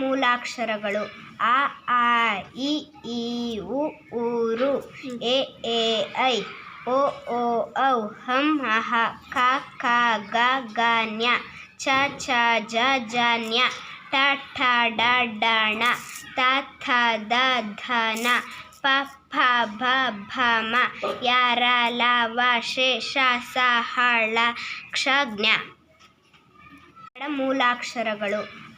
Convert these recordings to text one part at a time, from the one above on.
ಮೂಲಾಕ್ಷರಗಳು ಆ ಆ ಇ ಈ ಉ ಊ ಋ ಎ ಏ ಐ ಓ ಓ ಔ ಹಂ ಹ ಹ ಕ ಕ ಗ ಗ ಣ ಚ ಛ ಜ ಜ ಣ ಟ ಠ ಡ ಡ ಣ ತ ತ ದ ಧ ನ ಪ ಫ ಬ ಭ ಮ ಯ ರ ಲ ವ ಶ ಷಾ ಸ ಹ ಳ ಕ್ಷ ಞ ಮೂಲಾಕ್ಷರಗಳು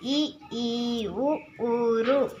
i, i, u, uru.